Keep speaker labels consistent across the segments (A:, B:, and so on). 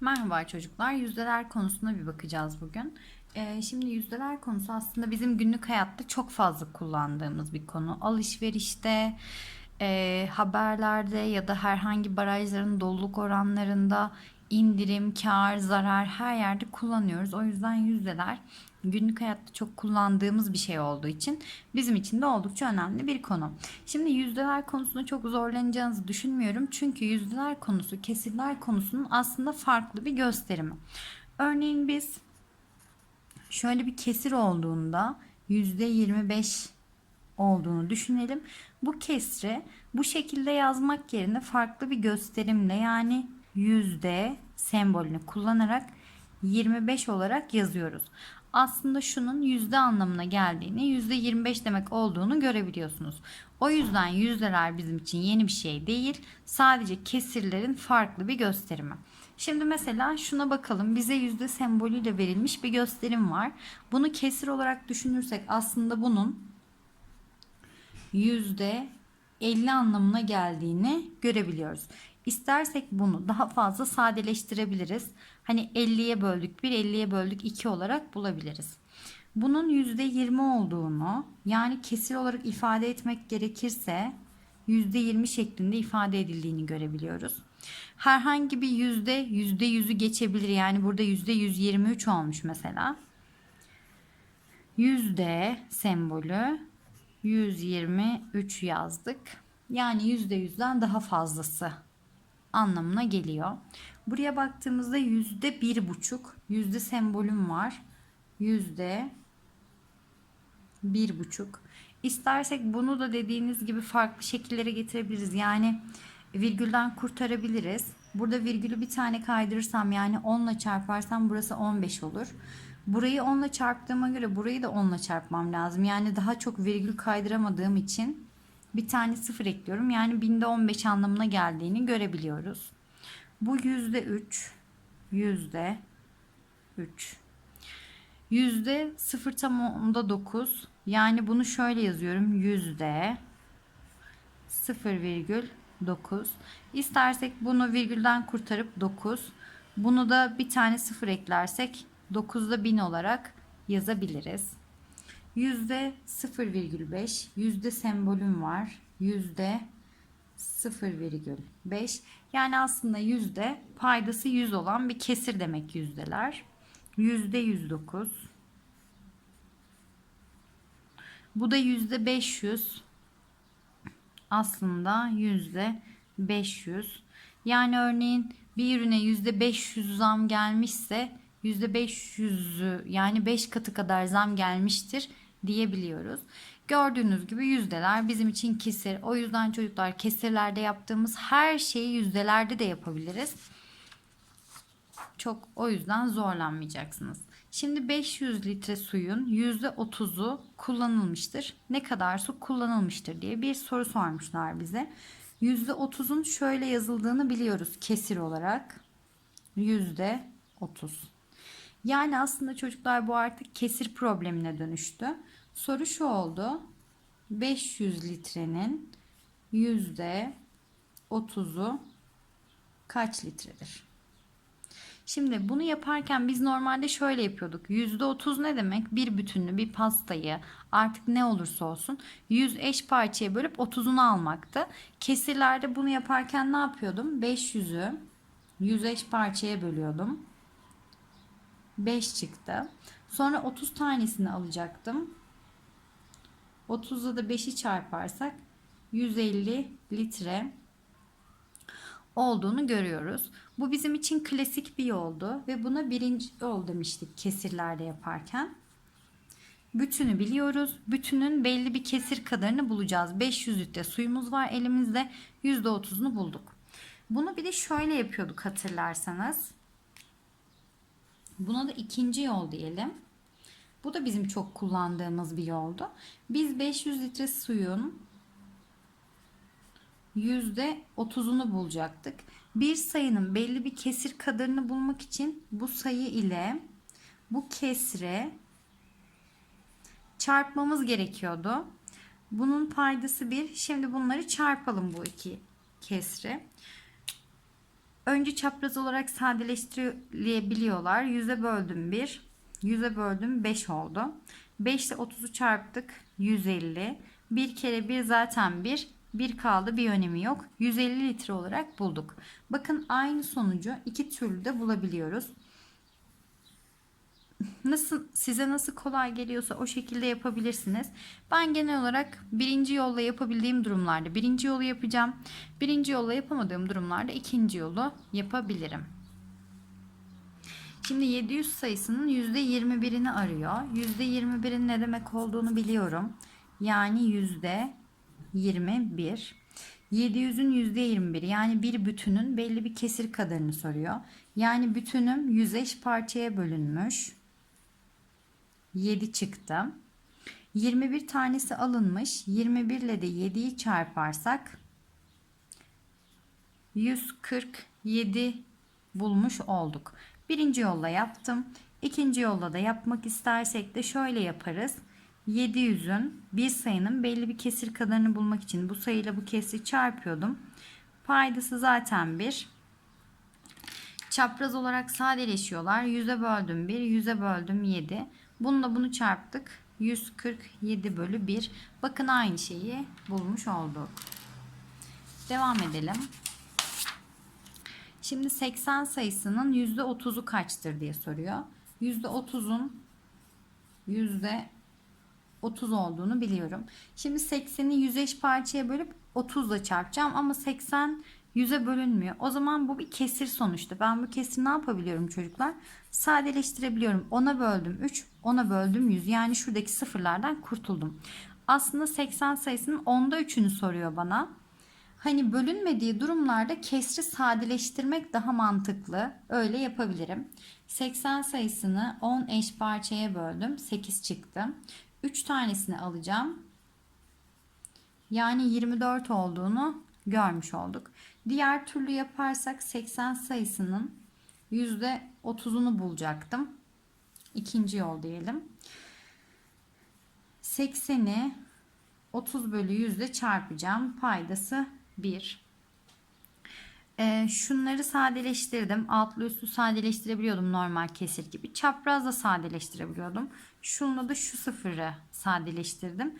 A: Merhaba çocuklar. Yüzdeler konusuna bir bakacağız bugün. Ee, şimdi yüzdeler konusu aslında bizim günlük hayatta çok fazla kullandığımız bir konu. Alışverişte, e, haberlerde ya da herhangi barajların doluluk oranlarında indirim, kar, zarar her yerde kullanıyoruz. O yüzden yüzdeler günlük hayatta çok kullandığımız bir şey olduğu için bizim için de oldukça önemli bir konu. Şimdi yüzdeler konusunda çok zorlanacağınızı düşünmüyorum. Çünkü yüzdeler konusu kesirler konusunun aslında farklı bir gösterimi. Örneğin biz şöyle bir kesir olduğunda %25 olduğunu düşünelim. Bu kesri bu şekilde yazmak yerine farklı bir gösterimle yani yüzde sembolünü kullanarak 25 olarak yazıyoruz. Aslında şunun yüzde anlamına geldiğini, yüzde 25 demek olduğunu görebiliyorsunuz. O yüzden yüzdeler bizim için yeni bir şey değil. Sadece kesirlerin farklı bir gösterimi. Şimdi mesela şuna bakalım. Bize yüzde sembolüyle verilmiş bir gösterim var. Bunu kesir olarak düşünürsek aslında bunun yüzde 50 anlamına geldiğini görebiliyoruz. İstersek bunu daha fazla sadeleştirebiliriz. Hani 50'ye böldük 1, 50'ye böldük 2 olarak bulabiliriz. Bunun %20 olduğunu yani kesir olarak ifade etmek gerekirse %20 şeklinde ifade edildiğini görebiliyoruz. Herhangi bir yüzde yüzde yüzü geçebilir. Yani burada yüzde 123 olmuş mesela. Yüzde sembolü 123 yazdık. Yani yüzde yüzden daha fazlası anlamına geliyor. Buraya baktığımızda yüzde bir buçuk yüzde sembolüm var. Yüzde bir buçuk. İstersek bunu da dediğiniz gibi farklı şekillere getirebiliriz. Yani virgülden kurtarabiliriz. Burada virgülü bir tane kaydırırsam yani 10 ile çarparsam burası 15 olur. Burayı 10 ile çarptığıma göre burayı da 10 ile çarpmam lazım. Yani daha çok virgül kaydıramadığım için bir tane sıfır ekliyorum. Yani binde 15 anlamına geldiğini görebiliyoruz. Bu yüzde 3, yüzde 3. Yüzde 0 tam onda 9. Yani bunu şöyle yazıyorum. Yüzde 0,9. İstersek bunu virgülden kurtarıp 9. Bunu da bir tane sıfır eklersek 9'da 1000 olarak yazabiliriz. Yüzde 0,5 yüzde sembolüm var. Yüzde 0,5 yani aslında yüzde paydası 100 olan bir kesir demek yüzdeler. Yüzde 109 bu da yüzde 500 aslında yüzde 500 yani örneğin bir ürüne yüzde 500 zam gelmişse yüzde 500'ü yani 5 katı kadar zam gelmiştir diyebiliyoruz. Gördüğünüz gibi yüzdeler bizim için kesir. O yüzden çocuklar kesirlerde yaptığımız her şeyi yüzdelerde de yapabiliriz. Çok o yüzden zorlanmayacaksınız. Şimdi 500 litre suyun %30'u kullanılmıştır. Ne kadar su kullanılmıştır diye bir soru sormuşlar bize. %30'un şöyle yazıldığını biliyoruz kesir olarak. %30. Yani aslında çocuklar bu artık kesir problemine dönüştü. Soru şu oldu. 500 litrenin yüzde 30'u kaç litredir? Şimdi bunu yaparken biz normalde şöyle yapıyorduk. Yüzde 30 ne demek? Bir bütünlü bir pastayı artık ne olursa olsun 100 eş parçaya bölüp 30'unu almaktı. Kesirlerde bunu yaparken ne yapıyordum? 500'ü 100 eş parçaya bölüyordum. 5 çıktı. Sonra 30 tanesini alacaktım. 30'da da 5'i çarparsak 150 litre olduğunu görüyoruz. Bu bizim için klasik bir yoldu ve buna birinci yol demiştik kesirlerde yaparken. Bütünü biliyoruz. Bütünün belli bir kesir kadarını bulacağız. 500 litre suyumuz var elimizde. %30'unu bulduk. Bunu bir de şöyle yapıyorduk hatırlarsanız. Buna da ikinci yol diyelim. Bu da bizim çok kullandığımız bir yoldu. Biz 500 litre suyun %30'unu bulacaktık. Bir sayının belli bir kesir kadarını bulmak için bu sayı ile bu kesre çarpmamız gerekiyordu. Bunun paydası 1. Şimdi bunları çarpalım bu iki kesri. Önce çapraz olarak sadeleştirilebiliyorlar. 100'e böldüm 1. 100'e böldüm 5 oldu. 5 ile 30'u çarptık. 150. Bir kere 1 zaten 1. 1 kaldı bir önemi yok. 150 litre olarak bulduk. Bakın aynı sonucu iki türlü de bulabiliyoruz. Nasıl size nasıl kolay geliyorsa o şekilde yapabilirsiniz. Ben genel olarak birinci yolla yapabildiğim durumlarda birinci yolu yapacağım. Birinci yolla yapamadığım durumlarda ikinci yolu yapabilirim. Şimdi 700 sayısının %21'ini arıyor. %21'in ne demek olduğunu biliyorum. Yani %21. 700'ün %21 yani bir bütünün belli bir kesir kadarını soruyor. Yani bütünüm 100 eş parçaya bölünmüş. 7 çıktı. 21 tanesi alınmış. 21 ile de 7'yi çarparsak 147 bulmuş olduk. Birinci yolla yaptım. İkinci yolla da yapmak istersek de şöyle yaparız. 700'ün bir sayının belli bir kesir kadarını bulmak için bu sayıyla bu kesri çarpıyordum. Paydası zaten 1. Çapraz olarak sadeleşiyorlar. 100'e böldüm 1, 100'e böldüm 7. Bununla bunu çarptık. 147 bölü 1. Bakın aynı şeyi bulmuş olduk. Devam edelim. Şimdi 80 sayısının %30'u kaçtır diye soruyor. %30'un %30 olduğunu biliyorum. Şimdi 80'i 100 eş parçaya bölüp 30 ile çarpacağım ama 80 100'e bölünmüyor. O zaman bu bir kesir sonuçta. Ben bu kesiri ne yapabiliyorum çocuklar? Sadeleştirebiliyorum. 10'a böldüm 3, 10'a böldüm 100. Yani şuradaki sıfırlardan kurtuldum. Aslında 80 sayısının 10'da 3'ünü soruyor bana. Hani bölünmediği durumlarda kesri sadeleştirmek daha mantıklı. Öyle yapabilirim. 80 sayısını 10 eş parçaya böldüm. 8 çıktı. 3 tanesini alacağım. Yani 24 olduğunu görmüş olduk. Diğer türlü yaparsak 80 sayısının %30'unu bulacaktım. İkinci yol diyelim. 80'i 30 bölü 100 ile çarpacağım. Paydası 1. Ee, şunları sadeleştirdim. Altlı üstü sadeleştirebiliyordum normal kesir gibi. Çapraz da sadeleştirebiliyordum. Şunla da şu sıfırı sadeleştirdim.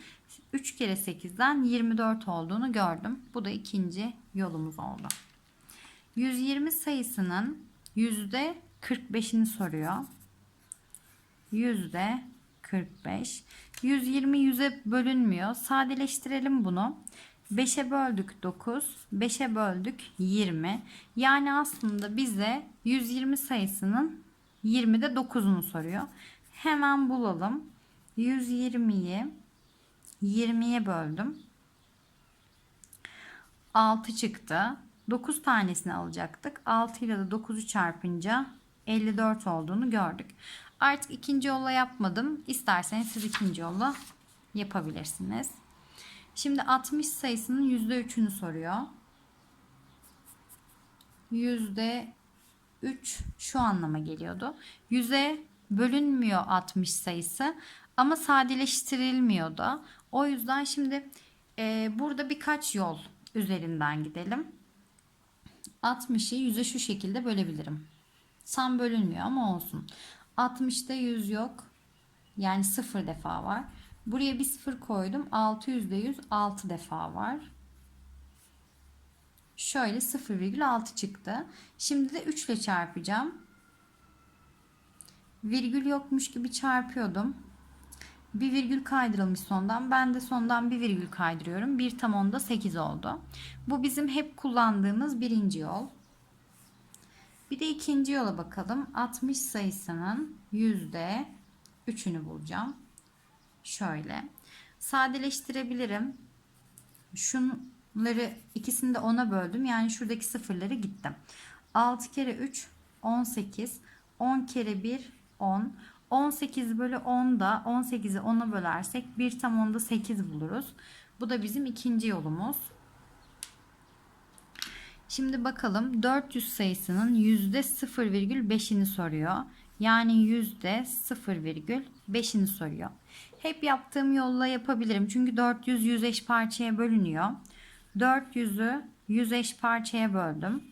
A: 3 kere 8'den 24 olduğunu gördüm. Bu da ikinci yolumuz oldu. 120 sayısının yüzde 45'ini soruyor. Yüzde 45. 120 yüze bölünmüyor. Sadeleştirelim bunu. 5'e böldük 9, 5'e böldük 20. Yani aslında bize 120 sayısının 20'de 9'unu soruyor. Hemen bulalım. 120'yi 20'ye böldüm. 6 çıktı. 9 tanesini alacaktık. 6 ile de 9'u çarpınca 54 olduğunu gördük. Artık ikinci yolla yapmadım. İsterseniz siz ikinci yolla yapabilirsiniz. Şimdi 60 sayısının %3'ünü soruyor. %3 şu anlama geliyordu. 100'e bölünmüyor 60 sayısı ama sadeleştirilmiyor da. O yüzden şimdi e, burada birkaç yol üzerinden gidelim. 60'ı 100'e şu şekilde bölebilirim. Tam bölünmüyor ama olsun. 60'da 100 yok. Yani 0 defa var. Buraya bir 0 koydum. 600'de 100 6 defa var. Şöyle 0,6 çıktı. Şimdi de 3 ile çarpacağım. Virgül yokmuş gibi çarpıyordum. Bir virgül kaydırılmış sondan. Ben de sondan bir virgül kaydırıyorum. Bir tam onda 8 oldu. Bu bizim hep kullandığımız birinci yol. Bir de ikinci yola bakalım. 60 sayısının yüzde üçünü bulacağım. Şöyle. Sadeleştirebilirim. Şunları ikisini de 10'a böldüm. Yani şuradaki sıfırları gittim. 6 kere 3 18. 10 kere 1 10. 18 bölü 10'da 18'i 10'a bölersek 1 tam onda 8 buluruz. Bu da bizim ikinci yolumuz. Şimdi bakalım 400 sayısının %0,5'ini soruyor. Yani %0,5'ini soruyor. Hep yaptığım yolla yapabilirim. Çünkü 400 100 eş parçaya bölünüyor. 400'ü 100 eş parçaya böldüm.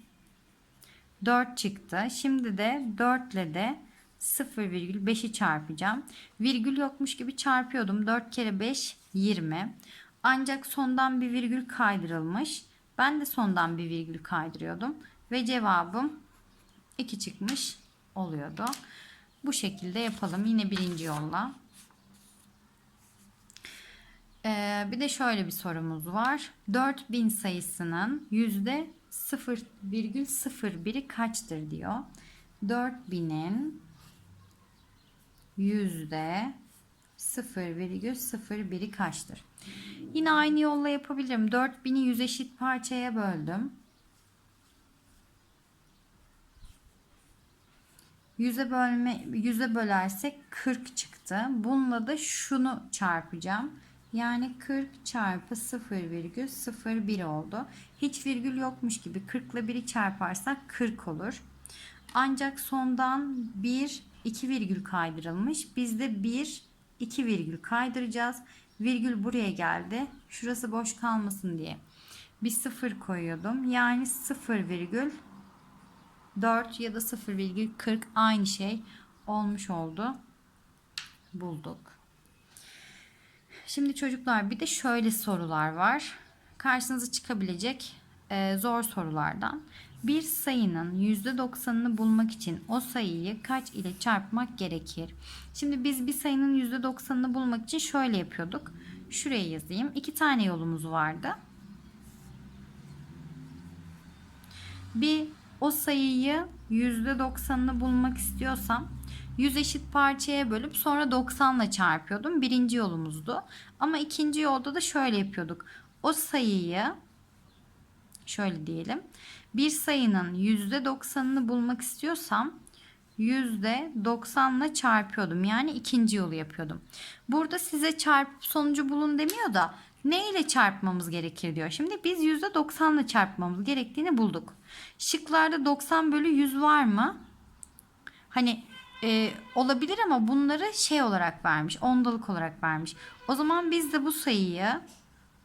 A: 4 çıktı. Şimdi de 4 ile de 0,5'i çarpacağım. Virgül yokmuş gibi çarpıyordum. 4 kere 5 20. Ancak sondan bir virgül kaydırılmış. Ben de sondan bir virgül kaydırıyordum. Ve cevabım 2 çıkmış oluyordu. Bu şekilde yapalım. Yine birinci yolla. Ee, bir de şöyle bir sorumuz var. 4000 sayısının yüzde 0,01'i kaçtır diyor. 4000'in yüzde 0,01'i kaçtır? Yine aynı yolla yapabilirim. 4000'i 100 eşit parçaya böldüm. Yüze bölme yüze bölersek 40 çıktı. Bununla da şunu çarpacağım. Yani 40 çarpı 0,01 oldu. Hiç virgül yokmuş gibi 40 ile 1'i çarparsak 40 olur. Ancak sondan 1 2 virgül kaydırılmış. Biz de 1 2 virgül kaydıracağız. Virgül buraya geldi. Şurası boş kalmasın diye. Bir 0 koyuyordum. Yani 0 virgül 4 ya da 0,40 aynı şey olmuş oldu. Bulduk. Şimdi çocuklar bir de şöyle sorular var. Karşınıza çıkabilecek e, zor sorulardan. Bir sayının %90'ını bulmak için o sayıyı kaç ile çarpmak gerekir? Şimdi biz bir sayının %90'ını bulmak için şöyle yapıyorduk. Şuraya yazayım. İki tane yolumuz vardı. Bir o sayıyı %90'ını bulmak istiyorsam 100 eşit parçaya bölüp sonra 90 ile çarpıyordum. Birinci yolumuzdu. Ama ikinci yolda da şöyle yapıyorduk. O sayıyı şöyle diyelim. Bir sayının %90'ını bulmak istiyorsam %90 ile çarpıyordum. Yani ikinci yolu yapıyordum. Burada size çarpıp sonucu bulun demiyor da ne ile çarpmamız gerekir diyor. Şimdi biz %90 ile çarpmamız gerektiğini bulduk. Şıklarda 90 bölü 100 var mı? Hani e, olabilir ama bunları şey olarak vermiş. Ondalık olarak vermiş. O zaman biz de bu sayıyı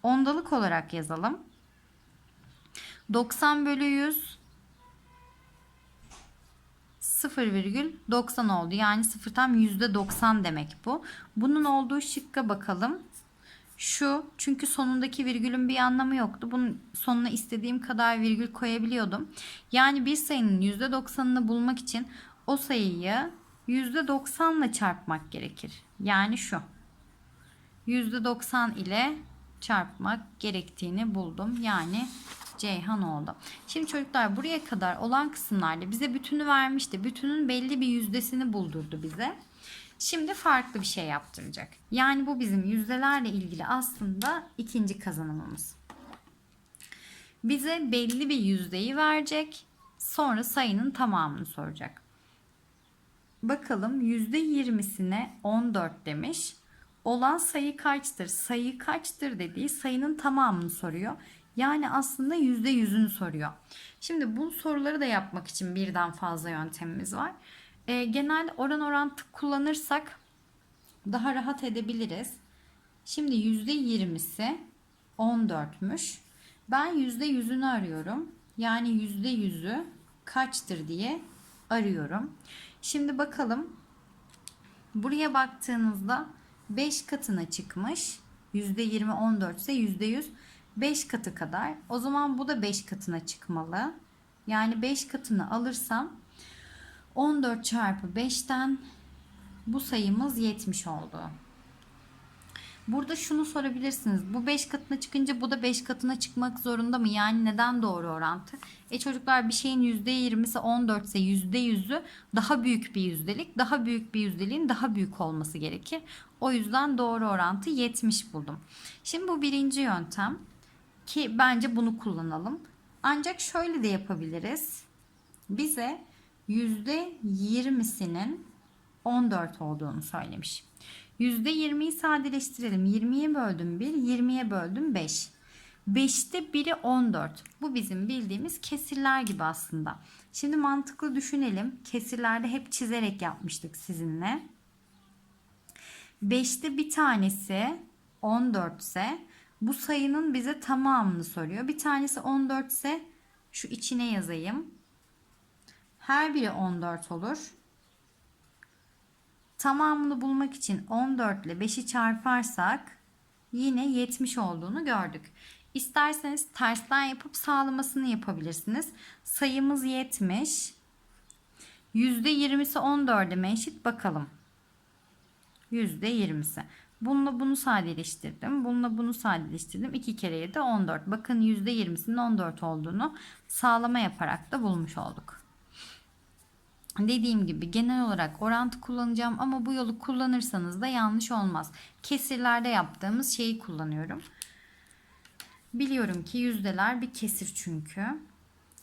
A: ondalık olarak yazalım. 90 bölü 100 0,90 oldu. Yani 0 tam %90 demek bu. Bunun olduğu şıkka bakalım. Şu çünkü sonundaki virgülün bir anlamı yoktu. Bunun sonuna istediğim kadar virgül koyabiliyordum. Yani bir sayının %90'ını bulmak için o sayıyı %90 ile çarpmak gerekir. Yani şu. %90 ile çarpmak gerektiğini buldum. Yani Ceyhan oldu. Şimdi çocuklar buraya kadar olan kısımlarda bize bütünü vermişti. Bütünün belli bir yüzdesini buldurdu bize. Şimdi farklı bir şey yaptıracak. Yani bu bizim yüzdelerle ilgili aslında ikinci kazanımımız. Bize belli bir yüzdeyi verecek. Sonra sayının tamamını soracak. Bakalım %20'sine 14 demiş. Olan sayı kaçtır? Sayı kaçtır dediği sayının tamamını soruyor. Yani aslında %100'ünü soruyor. Şimdi bu soruları da yapmak için birden fazla yöntemimiz var. E, genel oran orantı kullanırsak daha rahat edebiliriz. Şimdi %20'si 14'müş. Ben %100'ünü arıyorum. Yani %100'ü kaçtır diye arıyorum. Şimdi bakalım. Buraya baktığınızda 5 katına çıkmış. %20 14 ise %100 5 katı kadar. O zaman bu da 5 katına çıkmalı. Yani 5 katını alırsam 14 çarpı 5'ten bu sayımız 70 oldu. Burada şunu sorabilirsiniz. Bu 5 katına çıkınca bu da 5 katına çıkmak zorunda mı? Yani neden doğru orantı? E çocuklar bir şeyin %20'si 14 ise %100'ü daha büyük bir yüzdelik. Daha büyük bir yüzdeliğin daha büyük olması gerekir. O yüzden doğru orantı 70 buldum. Şimdi bu birinci yöntem ki bence bunu kullanalım. Ancak şöyle de yapabiliriz. Bize %20'sinin 14 olduğunu söylemiş. %20'yi sadeleştirelim. 20'ye böldüm 1, 20'ye böldüm 5. 5'te biri 14. Bu bizim bildiğimiz kesirler gibi aslında. Şimdi mantıklı düşünelim. Kesirlerde hep çizerek yapmıştık sizinle. 5'te bir tanesi 14 ise bu sayının bize tamamını soruyor. Bir tanesi 14 ise şu içine yazayım. Her biri 14 olur. Tamamını bulmak için 14 ile 5'i çarparsak yine 70 olduğunu gördük. İsterseniz tersten yapıp sağlamasını yapabilirsiniz. Sayımız 70. %20'si 14'e mi eşit bakalım. %20'si. Bununla bunu sadeleştirdim. Bununla bunu sadeleştirdim. 2 kere 7 14. Bakın %20'sinin 14 olduğunu sağlama yaparak da bulmuş olduk. Dediğim gibi genel olarak orantı kullanacağım ama bu yolu kullanırsanız da yanlış olmaz. Kesirlerde yaptığımız şeyi kullanıyorum. Biliyorum ki yüzdeler bir kesir çünkü.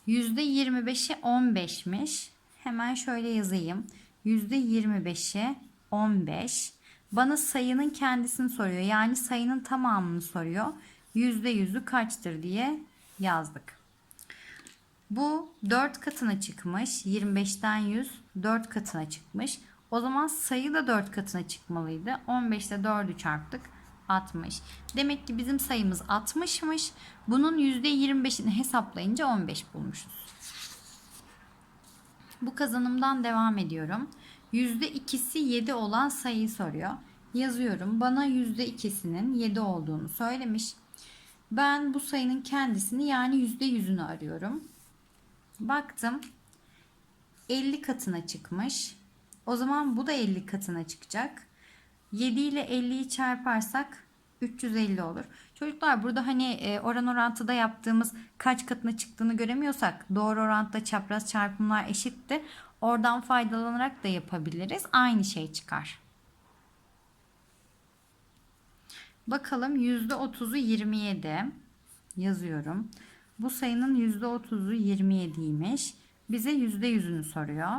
A: %25'i 15'miş. Hemen şöyle yazayım. %25'i 15. Bana sayının kendisini soruyor. Yani sayının tamamını soruyor. %100'ü kaçtır diye yazdık. Bu 4 katına çıkmış. 25'ten 100 4 katına çıkmış. O zaman sayı da 4 katına çıkmalıydı. 15 ile 4'ü çarptık. 60. Demek ki bizim sayımız 60'mış. Bunun %25'ini hesaplayınca 15 bulmuşuz. Bu kazanımdan devam ediyorum. %2'si 7 olan sayıyı soruyor. Yazıyorum. Bana %2'sinin 7 olduğunu söylemiş. Ben bu sayının kendisini yani %100'ünü arıyorum. Baktım. 50 katına çıkmış. O zaman bu da 50 katına çıkacak. 7 ile 50'yi çarparsak 350 olur. Çocuklar burada hani e, oran orantıda yaptığımız kaç katına çıktığını göremiyorsak doğru orantıda çapraz çarpımlar eşitti. Oradan faydalanarak da yapabiliriz. Aynı şey çıkar. Bakalım %30'u 27 yazıyorum. Bu sayının %30'u 27'ymiş. Bize %100'ünü soruyor.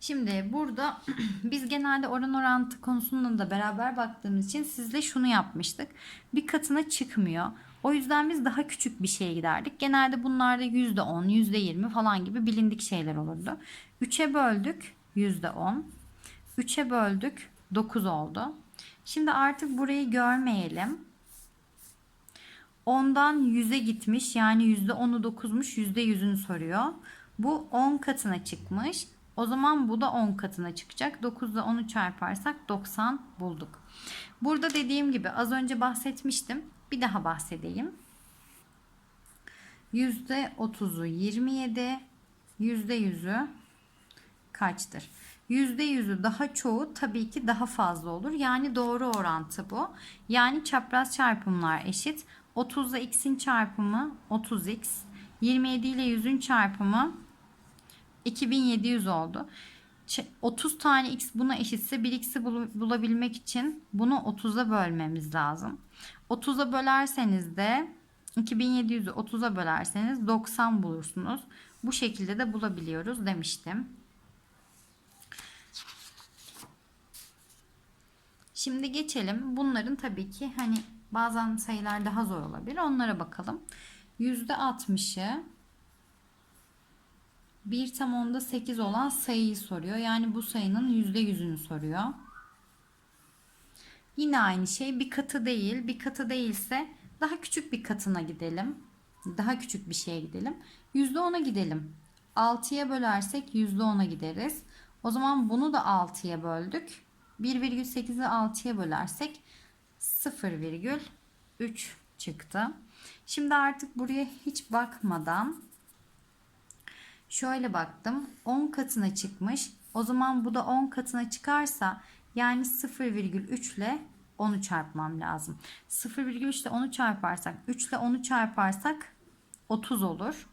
A: Şimdi burada biz genelde oran orantı konusunda da beraber baktığımız için sizle şunu yapmıştık. Bir katına çıkmıyor. O yüzden biz daha küçük bir şeye giderdik. Genelde bunlarda %10, %20 falan gibi bilindik şeyler olurdu. 3'e böldük %10. 3'e böldük 9 oldu. Şimdi artık burayı görmeyelim. 10'dan 100'e gitmiş yani %10'u 9'muş %100'ünü soruyor. Bu 10 katına çıkmış. O zaman bu da 10 katına çıkacak. 9 ile 10'u çarparsak 90 bulduk. Burada dediğim gibi az önce bahsetmiştim. Bir daha bahsedeyim. %30'u 27, %100'ü kaçtır? %100'ü daha çoğu tabii ki daha fazla olur. Yani doğru orantı bu. Yani çapraz çarpımlar eşit. 30 ile x'in çarpımı 30x. 27 ile 100'ün çarpımı 2700 oldu. 30 tane x buna eşitse 1x'i bulabilmek için bunu 30'a bölmemiz lazım. 30'a bölerseniz de 2700'ü 30'a bölerseniz 90 bulursunuz. Bu şekilde de bulabiliyoruz demiştim. Şimdi geçelim. Bunların tabii ki hani bazen sayılar daha zor olabilir. Onlara bakalım. %60'ı 1 tam onda 8 olan sayıyı soruyor. Yani bu sayının %100'ünü soruyor. Yine aynı şey bir katı değil. Bir katı değilse daha küçük bir katına gidelim. Daha küçük bir şeye gidelim. %10'a gidelim. 6'ya bölersek %10'a gideriz. O zaman bunu da 6'ya böldük. 1,8'i 6'ya bölersek 0,3 çıktı. Şimdi artık buraya hiç bakmadan şöyle baktım. 10 katına çıkmış. O zaman bu da 10 katına çıkarsa yani 0,3 ile 10'u çarpmam lazım. 0,3 ile 10'u çarparsak 3 ile 10'u çarparsak 30 olur.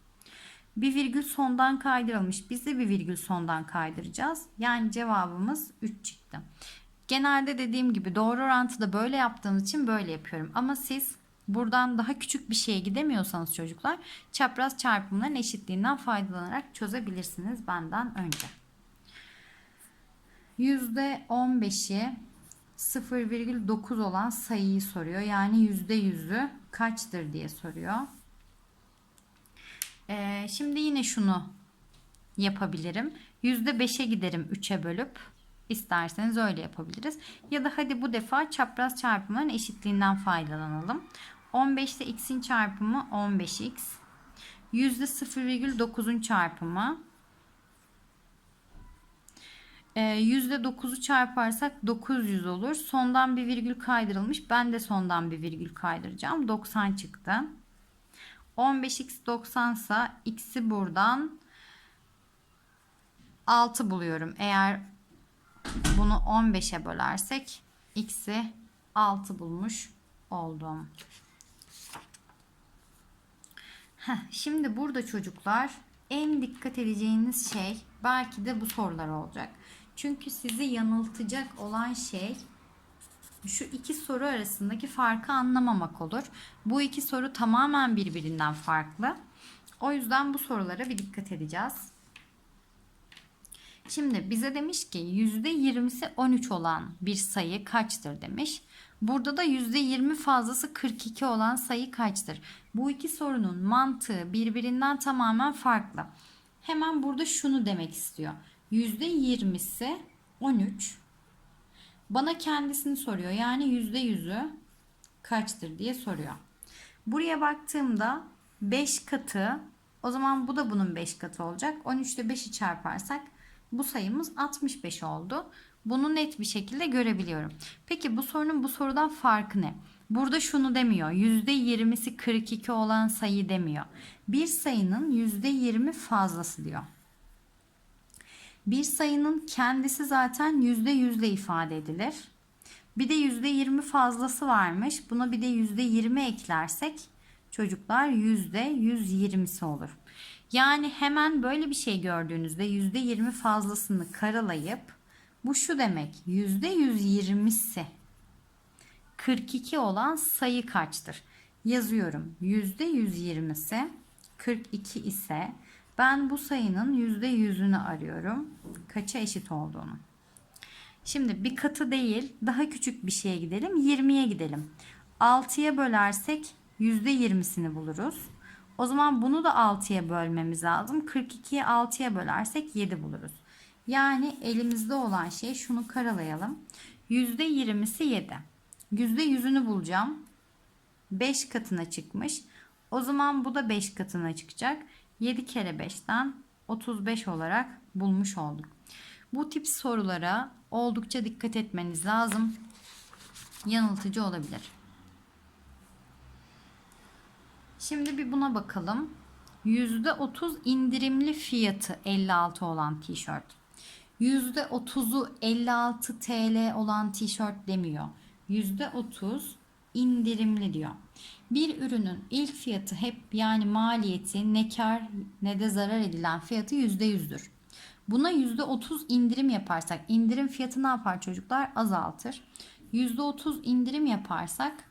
A: Bir virgül sondan kaydırılmış. Biz de bir virgül sondan kaydıracağız. Yani cevabımız 3 çıktı. Genelde dediğim gibi doğru orantıda böyle yaptığımız için böyle yapıyorum. Ama siz buradan daha küçük bir şeye gidemiyorsanız çocuklar çapraz çarpımların eşitliğinden faydalanarak çözebilirsiniz benden önce. %15'i 0,9 olan sayıyı soruyor. Yani %100'ü kaçtır diye soruyor. Ee, şimdi yine şunu yapabilirim. %5'e giderim 3'e bölüp. İsterseniz öyle yapabiliriz. Ya da hadi bu defa çapraz çarpımların eşitliğinden faydalanalım. 15 ile x'in çarpımı 15x. yüzde 0,9'un çarpımı. Ee, yüzde 9'u çarparsak 900 olur. Sondan bir virgül kaydırılmış. Ben de sondan bir virgül kaydıracağım. 90 çıktı. 15x 90 ise x'i buradan 6 buluyorum. Eğer bunu 15'e bölersek x'i 6 bulmuş oldum. Heh, şimdi burada çocuklar en dikkat edeceğiniz şey belki de bu sorular olacak. Çünkü sizi yanıltacak olan şey şu iki soru arasındaki farkı anlamamak olur. Bu iki soru tamamen birbirinden farklı. O yüzden bu sorulara bir dikkat edeceğiz. Şimdi bize demiş ki %20'si 13 olan bir sayı kaçtır demiş. Burada da %20 fazlası 42 olan sayı kaçtır? Bu iki sorunun mantığı birbirinden tamamen farklı. Hemen burada şunu demek istiyor. %20'si 13. Bana kendisini soruyor. Yani %100'ü kaçtır diye soruyor. Buraya baktığımda 5 katı o zaman bu da bunun 5 katı olacak. 13 ile 5'i çarparsak bu sayımız 65 oldu. Bunu net bir şekilde görebiliyorum. Peki bu sorunun bu sorudan farkı ne? Burada şunu demiyor. %20'si 42 olan sayı demiyor. Bir sayının %20 fazlası diyor. Bir sayının kendisi zaten %100 ile ifade edilir. Bir de %20 fazlası varmış. Buna bir de %20 eklersek çocuklar %120'si olur. Yani hemen böyle bir şey gördüğünüzde %20 fazlasını karalayıp bu şu demek %120'si 42 olan sayı kaçtır? Yazıyorum. %120'si 42 ise ben bu sayının %100'ünü arıyorum. Kaça eşit olduğunu. Şimdi bir katı değil daha küçük bir şeye gidelim. 20'ye gidelim. 6'ya bölersek %20'sini buluruz. O zaman bunu da 6'ya bölmemiz lazım. 42'yi 6'ya bölersek 7 buluruz. Yani elimizde olan şey şunu karalayalım. %20'si 7. %100'ünü bulacağım. 5 katına çıkmış. O zaman bu da 5 katına çıkacak. 7 kere 5'ten 35 olarak bulmuş olduk. Bu tip sorulara oldukça dikkat etmeniz lazım. Yanıltıcı olabilir. Şimdi bir buna bakalım. %30 indirimli fiyatı 56 olan tişört. %30'u 56 TL olan tişört demiyor. %30 indirimli diyor. Bir ürünün ilk fiyatı hep yani maliyeti ne kar ne de zarar edilen fiyatı %100'dür. Buna %30 indirim yaparsak indirim fiyatı ne yapar çocuklar? Azaltır. %30 indirim yaparsak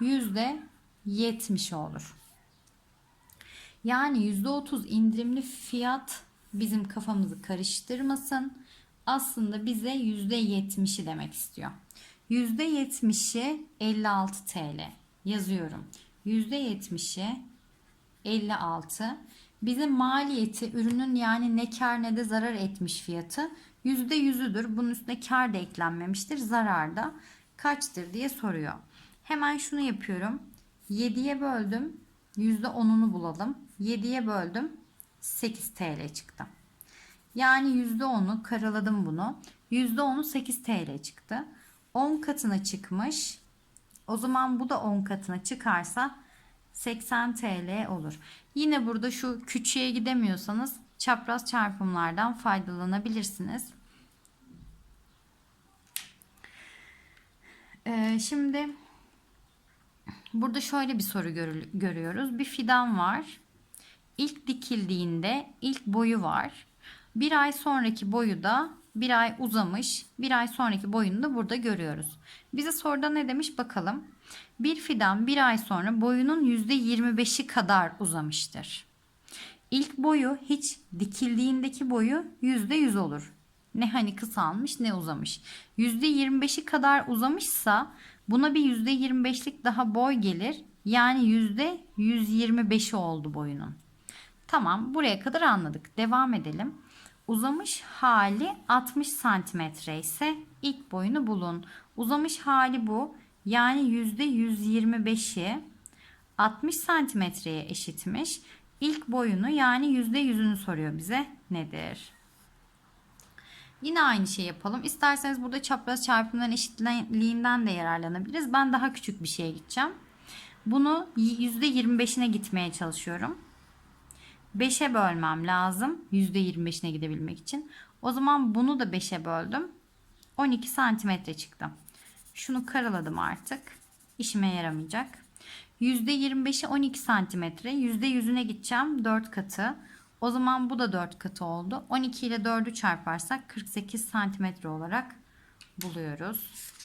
A: %70 olur. Yani %30 indirimli fiyat bizim kafamızı karıştırmasın. Aslında bize %70'i demek istiyor. %70'i 56 TL yazıyorum. %70'i 56. Bize maliyeti ürünün yani ne kar ne de zarar etmiş fiyatı %100'üdür. Bunun üstüne kar da eklenmemiştir. Zarar da kaçtır diye soruyor. Hemen şunu yapıyorum. 7'ye böldüm. %10'unu bulalım. 7'ye böldüm. 8 TL çıktı. Yani %10'u karaladım bunu. %10'u 8 TL çıktı. 10 katına çıkmış. O zaman bu da 10 katına çıkarsa 80 TL olur. Yine burada şu küçüğe gidemiyorsanız çapraz çarpımlardan faydalanabilirsiniz. Ee, şimdi burada şöyle bir soru görüyoruz. Bir fidan var. İlk dikildiğinde ilk boyu var. Bir ay sonraki boyu da bir ay uzamış. Bir ay sonraki boyunu da burada görüyoruz. Bize soruda ne demiş bakalım. Bir fidan bir ay sonra boyunun %25'i kadar uzamıştır. İlk boyu hiç dikildiğindeki boyu %100 olur. Ne hani kısalmış ne uzamış. %25'i kadar uzamışsa buna bir %25'lik daha boy gelir. Yani %125'i oldu boyunun. Tamam buraya kadar anladık. Devam edelim. Uzamış hali 60 santimetre ise ilk boyunu bulun. Uzamış hali bu. Yani %125'i 60 santimetreye eşitmiş. İlk boyunu yani %100'ünü soruyor bize. Nedir? Yine aynı şey yapalım. İsterseniz burada çapraz çarpımların eşitliğinden de yararlanabiliriz. Ben daha küçük bir şeye gideceğim. Bunu %25'ine gitmeye çalışıyorum. 5'e bölmem lazım %25'ine gidebilmek için. O zaman bunu da 5'e böldüm. 12 santimetre çıktı. Şunu karaladım artık. İşime yaramayacak. %25'i 12 santimetre. %100'üne gideceğim 4 katı. O zaman bu da 4 katı oldu. 12 ile 4'ü çarparsak 48 santimetre olarak buluyoruz.